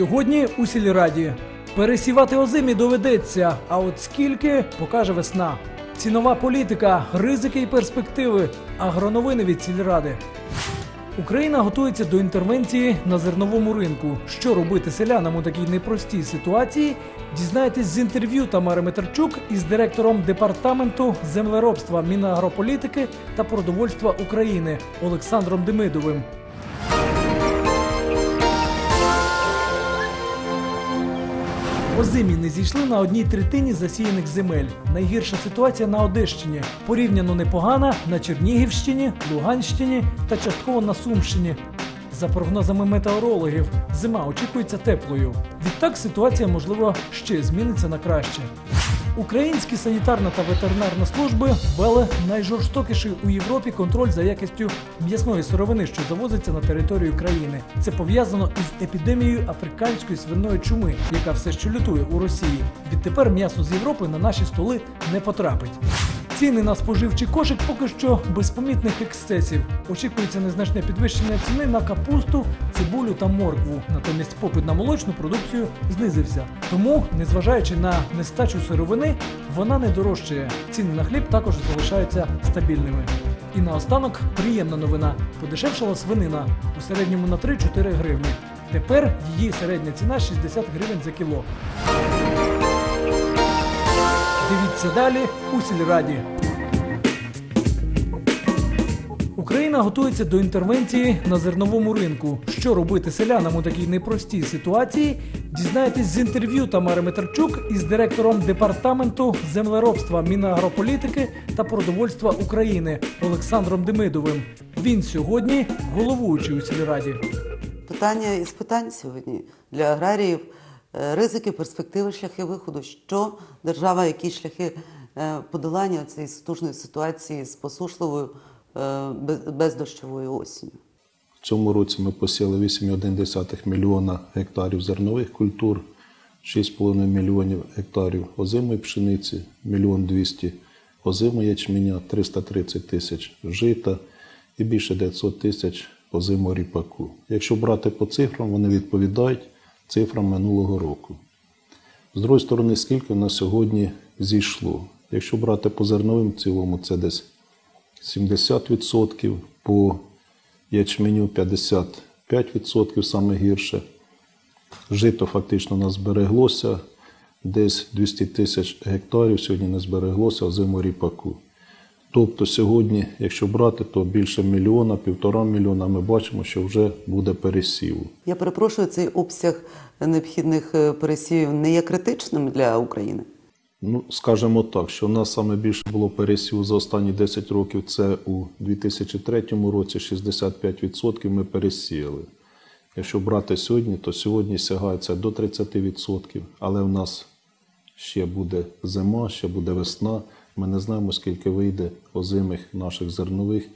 Сьогодні у сільраді. Пересівати озимі доведеться, а от скільки покаже весна. Цінова політика, ризики і перспективи, агроновини від сільради. Україна готується до інтервенції на зерновому ринку. Що робити селянам у такій непростій ситуації? Дізнаєтесь з інтерв'ю Тамари Метарчук із директором департаменту землеробства, мінагрополітики та продовольства України Олександром Демидовим. Озимі не зійшли на одній третині засіяних земель. Найгірша ситуація на Одещині. Порівняно непогана на Чернігівщині, Луганщині та частково на Сумщині. За прогнозами метеорологів, зима очікується теплою. Відтак ситуація, можливо, ще зміниться на краще. Українські санітарна та ветеринарна служби ввели найжорстокіший у Європі контроль за якістю м'ясної сировини, що завозиться на територію країни. Це пов'язано із епідемією африканської свиної чуми, яка все ще лютує у Росії. Відтепер м'ясо з Європи на наші столи не потрапить. Ціни на споживчий кошик поки що без помітних ексцесів. Очікується незначне підвищення ціни на капусту, цибулю та моркву. Натомість попит на молочну продукцію знизився. Тому, незважаючи на нестачу сировини, вона не дорожчає. Ціни на хліб також залишаються стабільними. І наостанок приємна новина: подешевшала свинина у середньому на 3-4 гривні. Тепер її середня ціна 60 гривень за кіло. Дивіться далі у сільраді. Україна готується до інтервенції на зерновому ринку. Що робити селянам у такій непростій ситуації? Дізнаєтесь з інтерв'ю Тамари Метарчук із директором департаменту землеробства, мінагрополітики та продовольства України Олександром Демидовим. Він сьогодні головуючий у сільраді. Питання із питань сьогодні для аграріїв е, ризики, перспективи, шляхи виходу. Що держава, які шляхи подолання цієї стужної ситуації з посушливою е, бездощовою осінню? В цьому році ми посіяли 8,1 мільйона гектарів зернових культур, 6,5 мільйонів гектарів озимої пшениці, 1 200 озимого ячменя, 330 тисяч жита і більше 900 тисяч озимого ріпаку. Якщо брати по цифрам, вони відповідають цифрам минулого року. З другої сторони, скільки на сьогодні зійшло? Якщо брати по зерновим цілому, це десь 70%, по ячменю 55% саме гірше. Жито фактично нас збереглося, десь 200 тисяч гектарів сьогодні не збереглося озимого ріпаку. Тобто сьогодні, якщо брати, то більше мільйона, півтора мільйона, ми бачимо, що вже буде пересіву. Я перепрошую, цей обсяг необхідних е, пересівів не є критичним для України. Ну, скажімо так, що в нас саме більше було пересіву за останні 10 років. Це у 2003 році 65% ми пересіяли. Якщо брати сьогодні, то сьогодні сягається до 30%, але в нас ще буде зима, ще буде весна. Ми не знаємо, скільки вийде озимих наших зернових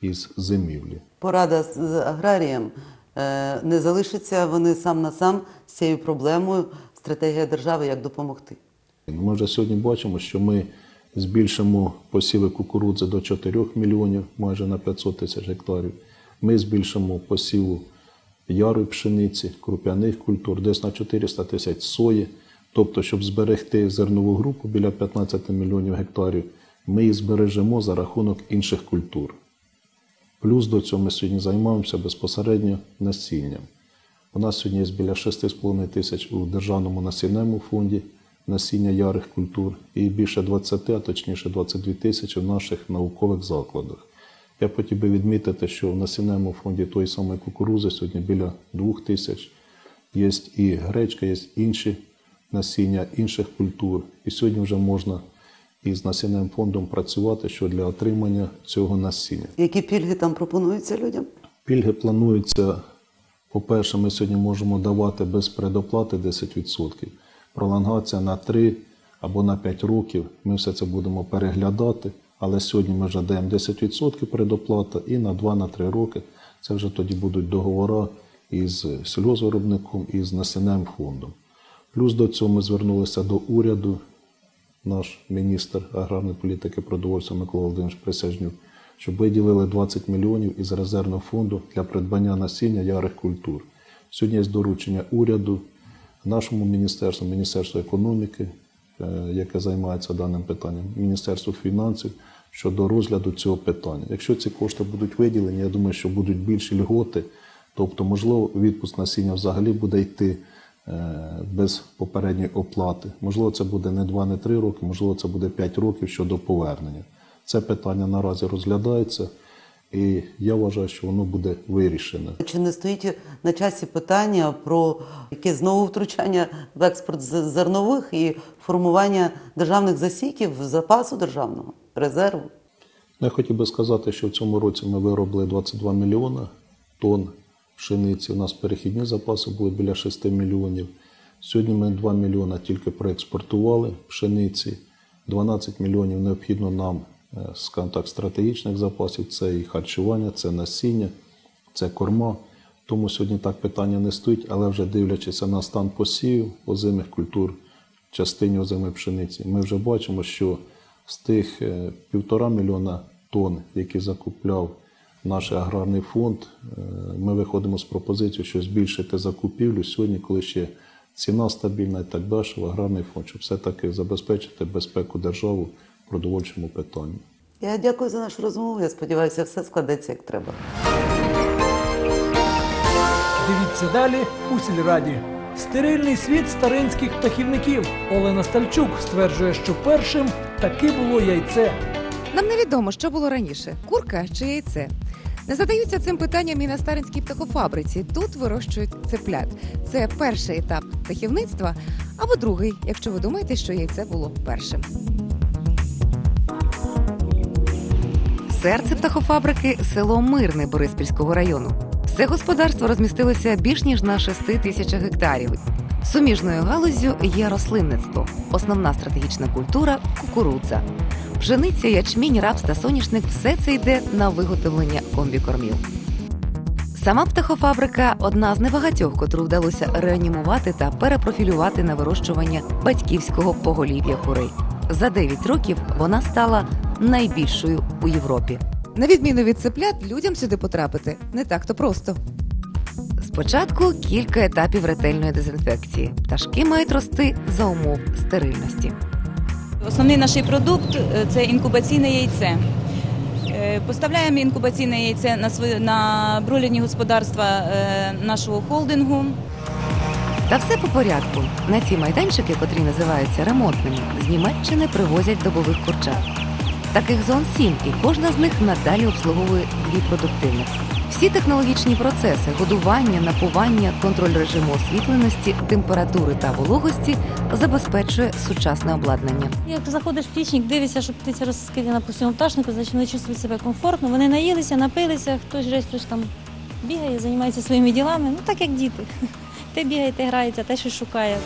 із зимівлі. Порада з аграріям е, не залишаться вони сам на сам з цією проблемою. Стратегія держави як допомогти. Ми вже сьогодні бачимо, що ми збільшимо посіви кукурудзи до 4 мільйонів, майже на 500 тисяч гектарів. Ми збільшимо посіву ярої пшениці, круп'яних культур, десь на 400 тисяч сої. Тобто, щоб зберегти зернову групу біля 15 мільйонів гектарів, ми її збережемо за рахунок інших культур. Плюс до цього ми сьогодні займаємося безпосередньо насінням. У нас сьогодні є біля 6,5 тисяч у Державному насінному фонді насіння ярих культур і більше 20, а точніше 22 тисячі в наших наукових закладах. Я хотів би відмітити, що в насінному фонді тої самої кукурузи сьогодні біля 2 тисяч. Є і гречка, є інші насіння інших культур. І сьогодні вже можна із насінним фондом працювати що для отримання цього насіння. Які пільги там пропонуються людям? Пільги плануються. По-перше, ми сьогодні можемо давати без предоплати 10%. Пролонгація на 3 або на 5 років. Ми все це будемо переглядати. Але сьогодні ми вже даємо 10% предоплата і на 2-3 роки це вже тоді будуть договори із сільгоспвиробником і з насінним фондом. Плюс до цього ми звернулися до уряду, наш міністр аграрної політики продовольства Микола Володимирович Присяжнюк, щоб виділили 20 мільйонів із резервного фонду для придбання насіння ярих культур. Сьогодні є доручення уряду, нашому міністерству, Міністерству економіки, е, яке займається даним питанням, Міністерству фінансів щодо розгляду цього питання. Якщо ці кошти будуть виділені, я думаю, що будуть більші льготи, тобто, можливо, відпуск насіння взагалі буде йти е, без попередньої оплати. Можливо, це буде не 2, не 3 роки, можливо, це буде 5 років щодо повернення. Це питання наразі розглядається, і я вважаю, що воно буде вирішене. Чи не стоїть на часі питання про яке знову втручання в експорт зернових і формування державних засіків, запасу державного резерву? Ну, Я хотів би сказати, що в цьому році ми виробили 22 мільйона тонн пшениці. У нас перехідні запаси були біля 6 мільйонів. Сьогодні ми 2 мільйона тільки проекспортували пшениці. 12 мільйонів необхідно нам, скажімо так, стратегічних запасів. Це і харчування, це насіння, це корма. Тому сьогодні так питання не стоїть, але вже дивлячись на стан посівів озимих культур, частині озимої пшениці, ми вже бачимо, що з тих е, півтора мільйона тонн, які закупляв наш аграрний фонд, е, ми виходимо з пропозицією, що збільшити закупівлю сьогодні, коли ще ціна стабільна і так далі, в аграрний фонд, щоб все-таки забезпечити безпеку держави в продовольчому питанні. Я дякую за нашу розмову. Я сподіваюся, все складеться як треба. Дивіться далі у сільраді. Стерильний світ старинських птахівників. Олена Стальчук стверджує, що першим таки було яйце. Нам невідомо, що було раніше: курка чи яйце. Не задаються цим питанням і на старинській птахофабриці. Тут вирощують цеплят. Це перший етап птахівництва, або другий, якщо ви думаєте, що яйце було першим. Серце птахофабрики село Мирне Бориспільського району. Все господарство розмістилося більш ніж на 6 тисячах гектарів. Суміжною галуззю є рослинництво, основна стратегічна культура кукурудза. Пшениця, ячмінь, рапс та соняшник все це йде на виготовлення комбікормів. Сама птахофабрика одна з небагатьох, котру вдалося реанімувати та перепрофілювати на вирощування батьківського поголів'я курей. За 9 років вона стала найбільшою у Європі. На відміну від цеплят, людям сюди потрапити не так то просто. Спочатку кілька етапів ретельної дезінфекції. Пташки мають рости за умов стерильності. Основний наш продукт е, це інкубаційне яйце. Е, Поставляємо інкубаційне яйце на свої на бролерні господарства е, нашого холдингу. Та все по порядку. На ці майданчики, котрі називаються ремонтними, з Німеччини привозять добових курчат. Таких зон сім, і кожна з них надалі обслуговує дві продуктивних. Всі технологічні процеси годування, напування, контроль режиму освітленості, температури та вологості забезпечує сучасне обладнання. Як заходиш в птічник, дивишся, що птиця розкидана по всьому пташнику, значить вони чувствують себе комфортно. Вони наїлися, напилися, хтось же хтось там бігає, займається своїми ділами. Ну так як діти. Те бігає, те грається, те щось шукає.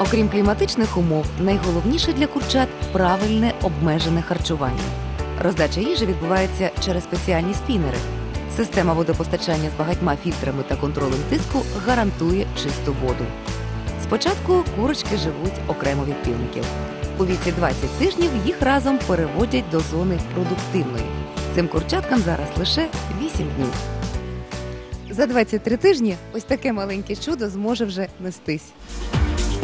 Окрім кліматичних умов, найголовніше для курчат правильне обмежене харчування. Роздача їжі відбувається через спеціальні спінери. Система водопостачання з багатьма фільтрами та контролем тиску гарантує чисту воду. Спочатку курочки живуть окремо від півників. У віці 20 тижнів їх разом переводять до зони продуктивної. Цим курчаткам зараз лише 8 днів. За 23 тижні ось таке маленьке чудо зможе вже нестись.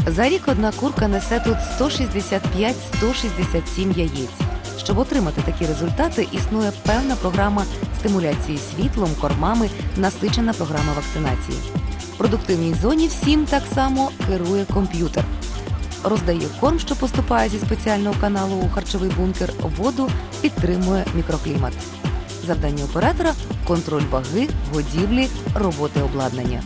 За рік одна курка несе тут 165-167 яєць. Щоб отримати такі результати, існує певна програма стимуляції світлом, кормами, насичена програма вакцинації. В продуктивній зоні всім так само керує комп'ютер. Роздає корм, що поступає зі спеціального каналу у харчовий бункер, воду підтримує мікроклімат. Завдання оператора контроль ваги, годівлі, роботи обладнання.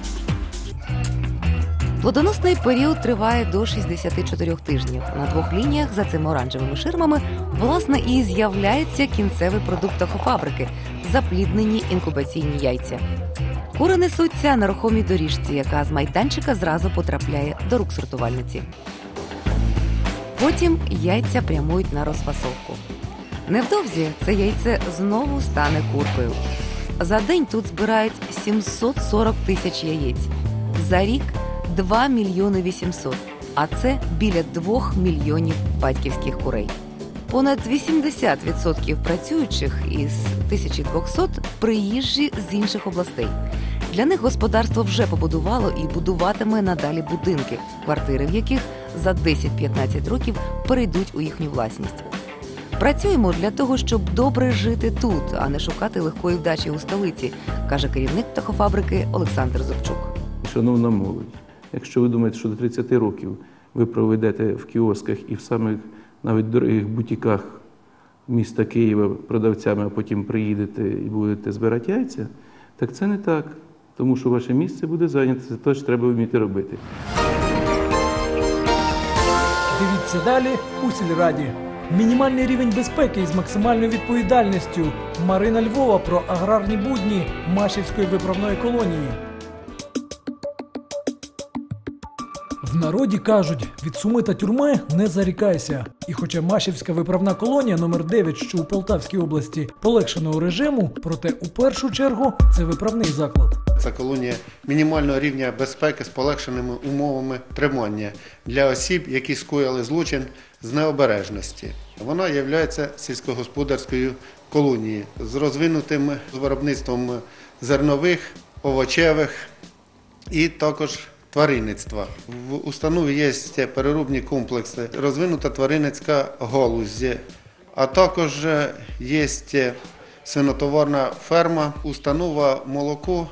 Плодоносний період триває до 64 тижнів. На двох лініях за цими оранжевими ширмами власне і з'являється кінцевий продукт птахофабрики – запліднені інкубаційні яйця. Кури несуться на рухомій доріжці, яка з майданчика зразу потрапляє до рук сортувальниці. Потім яйця прямують на розфасовку. Невдовзі це яйце знову стане куркою. За день тут збирають 740 тисяч яєць. За рік 2 мільйони 800, а це біля 2 мільйонів батьківських курей. Понад 80% працюючих із 1200 приїжджі з інших областей. Для них господарство вже побудувало і будуватиме надалі будинки, квартири в яких за 10-15 років перейдуть у їхню власність. Працюємо для того, щоб добре жити тут, а не шукати легкої вдачі у столиці, каже керівник птахофабрики Олександр Зубчук. Шановна молодь, якщо ви думаєте, що до 30 років ви проведете в кіосках і в самих навіть дорогих бутіках міста Києва продавцями, а потім приїдете і будете збирати яйця, так це не так. Тому що ваше місце буде зайняте, це те, що треба вміти робити. Дивіться далі у сільраді. Мінімальний рівень безпеки із максимальною відповідальністю. Марина Львова про аграрні будні Машівської виправної колонії. Народі кажуть, від суми та тюрми не зарікайся. І хоча Машівська виправна колонія номер 9 що у Полтавській області, полегшеного режиму, проте у першу чергу це виправний заклад. Це колонія мінімального рівня безпеки з полегшеними умовами тримання для осіб, які скоїли злочин з необережності. Вона є сільськогосподарською колонією з розвинутим виробництвом зернових, овочевих і також тваринництва. В установі є переробні комплекси, розвинута тваринницька галузь, а також є свинотоварна ферма, установа молоко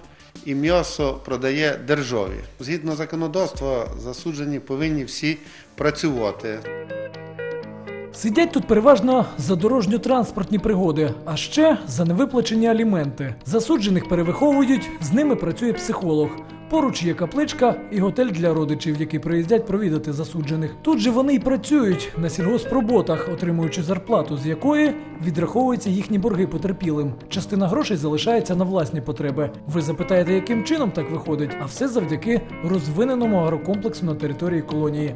і м'ясо продає державі. Згідно законодавства, засуджені повинні всі працювати. Сидять тут переважно за дорожньо-транспортні пригоди, а ще за невиплачені аліменти. Засуджених перевиховують, з ними працює психолог. Поруч є капличка і готель для родичів, які приїздять провідати засуджених. Тут же вони й працюють на сільгоспроботах, отримуючи зарплату, з якої відраховуються їхні борги потерпілим. Частина грошей залишається на власні потреби. Ви запитаєте, яким чином так виходить? А все завдяки розвиненому агрокомплексу на території колонії.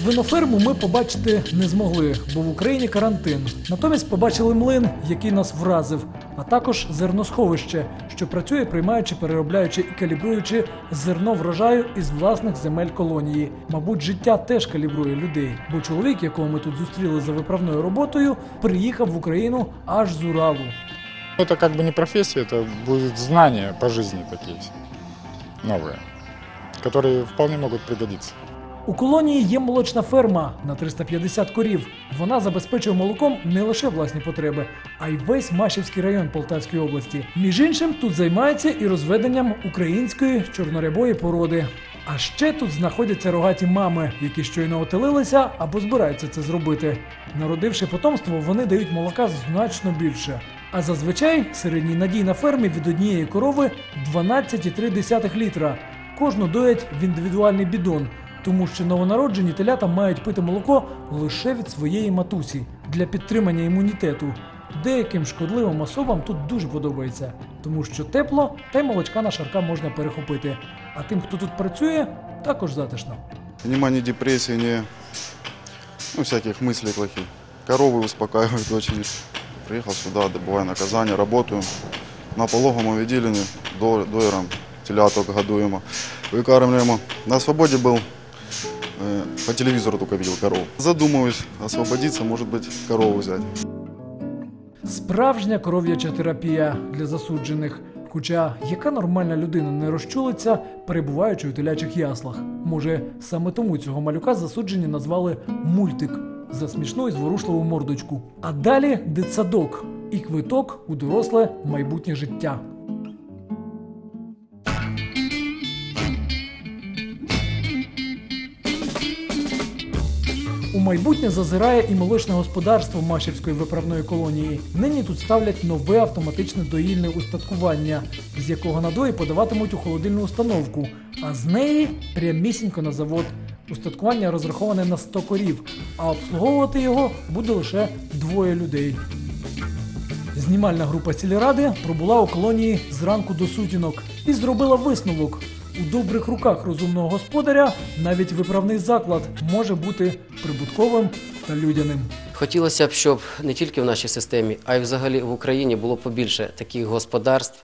Свиноферму ми побачити не змогли, бо в Україні карантин. Натомість побачили млин, який нас вразив, а також зерносховище, що працює, приймаючи, переробляючи і калібруючи зерно врожаю із власних земель колонії. Мабуть, життя теж калібрує людей, бо чоловік, якого ми тут зустріли за виправною роботою, приїхав в Україну аж з Уралу. Это как бы не профессия, это будет знания по жизни такие все, новые, которые вполне могут пригодиться. У колонії є молочна ферма на 350 корів. Вона забезпечує молоком не лише власні потреби, а й весь Машівський район Полтавської області. Між іншим, тут займаються і розведенням української чорнорябої породи. А ще тут знаходяться рогаті мами, які щойно отелилися або збираються це зробити. Народивши потомство, вони дають молока значно більше. А зазвичай середній надій на фермі від однієї корови 12,3 літра. Кожну доять в індивідуальний бідон, тому що новонароджені телята мають пити молоко лише від своєї матусі для підтримання імунітету. Деяким шкодливим особам тут дуже подобається, тому що тепло та й молочка на шарка можна перехопити. А тим, хто тут працює, також затишно. Нема ни депрессии, ни ну, всяких мыслей плохих. Коровы успокаивают очень. Приехал сюда, добываю наказание, работаю. На пологом відділенні до, доером теляток годуємо, викармлюємо. На свободе был, э, по телевизору только видел коров. Задумываюсь, освободиться, может быть, корову взять. Справжня коров'яча терапія для засуджених. Хоча яка нормальна людина не розчулиться, перебуваючи у телячих яслах? Може, саме тому цього малюка засуджені назвали мультик за смішну і зворушливу мордочку. А далі дитсадок і квиток у доросле майбутнє життя. Майбутнє зазирає і молочне господарство Машівської виправної колонії. Нині тут ставлять нове автоматичне доїльне устаткування, з якого надої подаватимуть у холодильну установку, а з неї прямісінько на завод. Устаткування розраховане на 100 корів, а обслуговувати його буде лише двоє людей. Знімальна група сільради пробула у колонії зранку до сутінок і зробила висновок. У добрих руках розумного господаря навіть виправний заклад може бути прибутковим та людяним. Хотілося б, щоб не тільки в нашій системі, а й взагалі в Україні було побільше таких господарств,